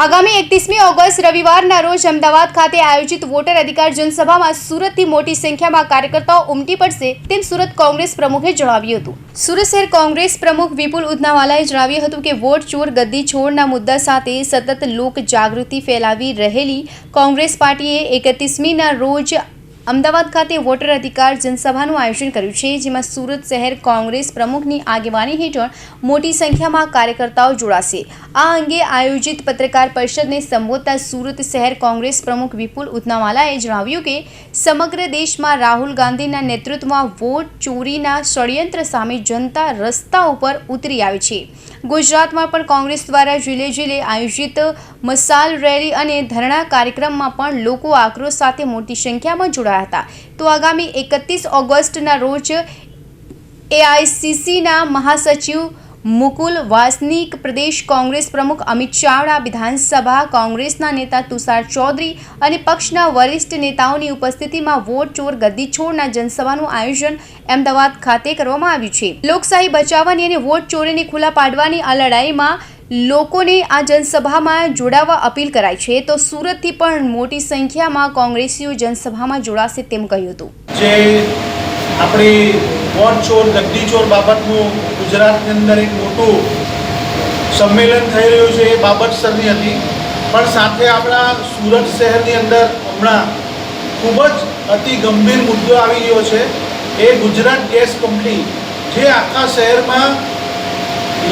આગામી એકત્રીસમી ઓગસ્ટ રવિવારના રોજ અમદાવાદ ખાતે આયોજિત વોટર અધિકાર જનસભામાં સુરતથી મોટી સંખ્યામાં કાર્યકર્તાઓ ઉમટી પડશે તેમ સુરત કોંગ્રેસ પ્રમુખે જણાવ્યું હતું. સુરત શહેર કોંગ્રેસ પ્રમુખ વિપુલ ઉધનાવાલાએ જણાવ્યું હતું કે વોટ ચોર ગદ્દી છોડના મુદ્દા સાથે સતત લોક જાગૃતિ ફેલાવી રહેલી કોંગ્રેસ પાર્ટીએ એકત્રીસમીના રોજ અમદાવાદ ખાતે વોટર અધિકાર જનસભાનું આયોજન કર્યું છે, જેમાં સુરત શહેર કોંગ્રેસ પ્રમુખની આગેવાની હેઠળ મોટી સંખ્યામાં કાર્યકર્તાઓ જોડાશે. આ અંગે આયોજિત પત્રકાર પરિષદને સંબોધતા સુરત શહેર કોંગ્રેસ પ્રમુખ વિપુલ ઉધનાવાલાએ જણાવ્યું કે, સમગ્ર દેશમાં રાહુલ ગાંધીના નેતૃત્વમાં વોટ ચોરીના ષડયંત્ર સામે જનતા રસ્તા ઉપર ઉતરી આવી છે. ગુજરાતમાં પણ કોંગ્રેસ દ્વારા જિલ્લે જિલ્લે આયોજિત મસાલ રેલી અને ધરણા કાર્યક્રમમાં પણ લોકો આક્રોશ સાથે મોટી સંખ્યામાં જોડાયા હતા. તો આગામી એકત્રીસ ઓગસ્ટના રોજ એઆઈસીસીના મહાસચિવ મુકુલ વાસનિક પ્રદેશ કોંગ્રેસ પ્રમુખ અમિત ચાવડા, વિધાનસભા કોંગ્રેસના નેતા તુષાર ચૌધરી અને પક્ષના વરિષ્ઠ નેતાઓની ઉપસ્થિતિમાં વોટ ચોર ગદ્દી છોડના જનસભાનું આયોજન અમદાવાદ ખાતે કરવામાં આવ્યું છે. લોકશાહી બચાવવાની અને વોટ ચોરીને ખુલ્લા પાડવાની આ લડાઈમાં લોકોને આ જનસભામાં જોડાવા અપીલ કરાઈ છે. તો સુરતથી પણ મોટી સંખ્યામાં કોંગ્રેસીઓ જનસભામાં જોડાશે તેમ કહ્યું હતું. જે વોટ ચોર, ગદ્દી ચોર બાબતનું ગુજરાતની અંદર એક મોટું સંમેલન થઈ રહ્યું છે એ બાબત સરની હતી. પણ સાથે આપણા સુરત શહેરની અંદર હમણાં ખૂબ જ અતિ ગંભીર મુદ્દો આવી ગયો છે. એ ગુજરાત ગેસ કંપની જે આખા શહેરમાં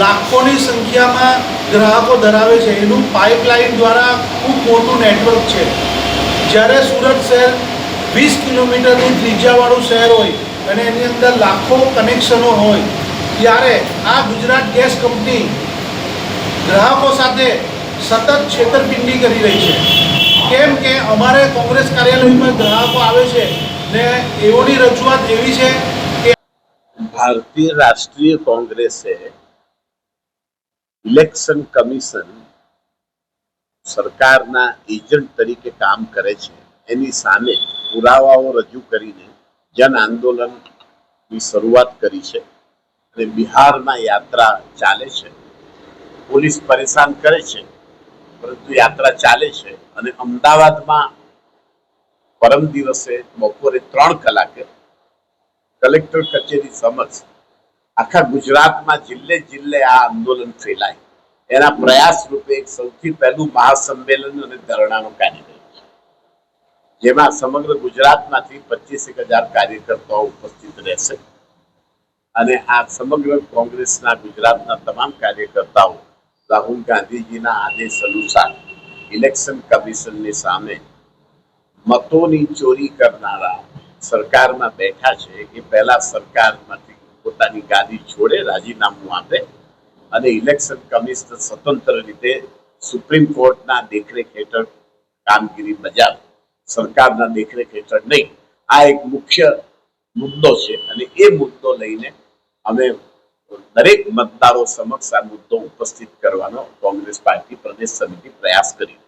લાખોની સંખ્યામાં ગ્રાહકો ધરાવે છે, એનું પાઇપલાઇન દ્વારા ખૂબ મોટું નેટવર્ક છે. જ્યારે સુરત શહેર વીસ કિલોમીટરની ત્રિજ્યાવાળું શહેર હોય અને એની અંદર લાખો કનેક્શનો હોય ત્યારે આ ગુજરાત ગેસ કંપની ગ્રાહકો સાથે સતત છેતરપિંડી કરી રહી છે. કેમ કે અમારે કોંગ્રેસ કાર્યાલયમાં ગ્રાહકો આવે છે ને એઓની રજૂઆત એવી છે કે ભારતીય રાષ્ટ્રીય કોંગ્રેસે ઇલેક્શન કમિશન સરકારના એજન્ટ તરીકે કામ કરે છે. એની સામે પુરાવાઓ રજૂ કરીને જન આંદોલનની શરૂઆત કરી છે. અને બિહારમાં યાત્રા ચાલે છે. પોલીસ પરેશાન કરે છે, પરંતુ યાત્રા ચાલે છે અને અમદાવાદમાં પરમ દિવસે બપોરે ત્રણ કલાકે કલેક્ટર કચેરી સમક્ષ આખા ગુજરાતમાં જિલ્લે જિલ્લે આ આંદોલન ફેલાય. એના પ્રયાસ રૂપે એક સૌથી પહેલું મહાસંમેલન અને ધરણાનો કાર્યક્રમ છે. જેમાં સમગ્ર ગુજરાતમાંથી પચીસ એક હજાર કાર્યકર્તાઓ ઉપસ્થિત રહેશે. અને આ સમગ્ર કોંગ્રેસના ગુજરાતના તમામ કાર્યકર્તાઓ રાહુલ ગાંધીજીના આદેશ અનુસાર ઇલેક્શન કમિશનની સામે મતોની ચોરી કરનારા સરકારમાં બેઠા છે. એ પહેલા સરકારમાંથી પોતાની ગાદી છોડે રાજીનામું આપે અને ઇલેક્શન કમિશન સ્વતંત્ર રીતે સુપ્રીમ કોર્ટના દેખરેખ હેઠળ કામગીરી બજાવે. સરકારના દેખરેખ હેઠળ નહીં. આ એક મુખ્ય મુદ્દો છે અને એ મુદ્દો લઈને અમે દરેક મતદારો સમક્ષ આ મુદ્દો ઉપસ્થિત કરવાનો કોંગ્રેસ પાર્ટી પ્રદેશ સમિતિ પ્રયાસ કરી